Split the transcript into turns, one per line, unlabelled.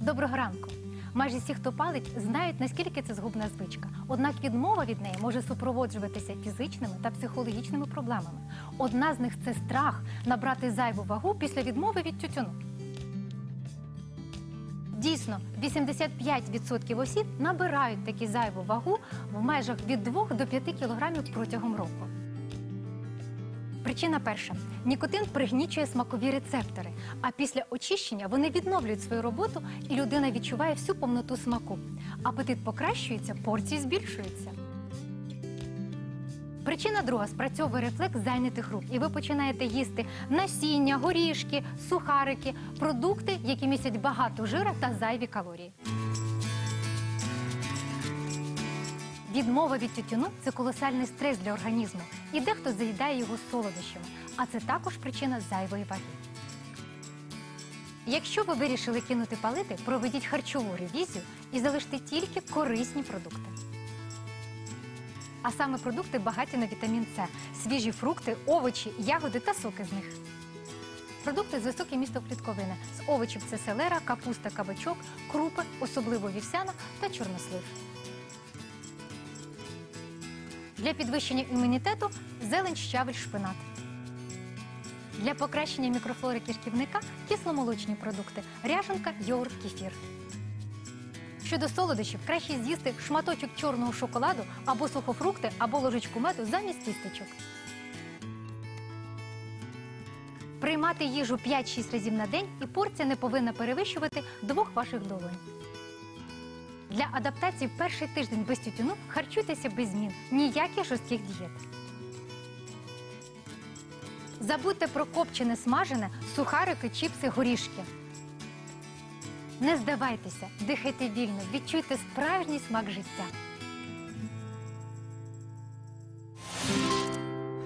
Доброго ранку. Майже всі, хто палить, знають, наскільки це згубна звичка. Однак відмова від неї може супроводжуватися фізичними та психологічними проблемами. Одна з них це страх набрати зайву вагу після відмови від тютюну. Дійсно, 85% осіб набирають таку зайву вагу в межах від 2 до 5 кілограмів протягом року. Причина перша: нікотин пригнічує смакові рецептори, а після очищення вони відновлюють свою роботу, і людина відчуває всю повноту смаку. Апетит покращується, порції збільшуються. Причина друга спрацьовує рефлекс зайнятих рук, і ви починаєте їсти насіння, горішки, сухарики, продукти, які містять багато жира та зайві калорії. Відмова від тютюну це колосальний стрес для організму, і дехто заїдає його солодощами, а це також причина зайвої ваги. Якщо ви вирішили кинути палити, проведіть харчову ревізію і залиште тільки корисні продукти. А саме продукти багаті на вітамін С, свіжі фрукти, овочі, ягоди та соки з них. Продукти з високим містом клітковини. З овочів це селера, капуста, кабачок, крупи, особливо вівсяна та чорнослив. Для підвищення імунітету зелень, щавель, шпинат. Для покращення мікрофлори кишківника кисломолочні продукти ряженка, йогурт, кефір. Щодо солодощів, краще з'їсти шматочок чорного шоколаду або сухофрукти, або ложечку меду замість тістечок. Приймати їжу 5-6 разів на день і порція не повинна перевищувати двох ваших долонь. Для адаптації в перший тиждень без тютюну харчуйтеся без змін, ніяких жорстких дієт. Забудьте про копчене смажене, сухарики, чіпси, горішки. Не здавайтеся, дихайте вільно, відчуйте справжній смак життя.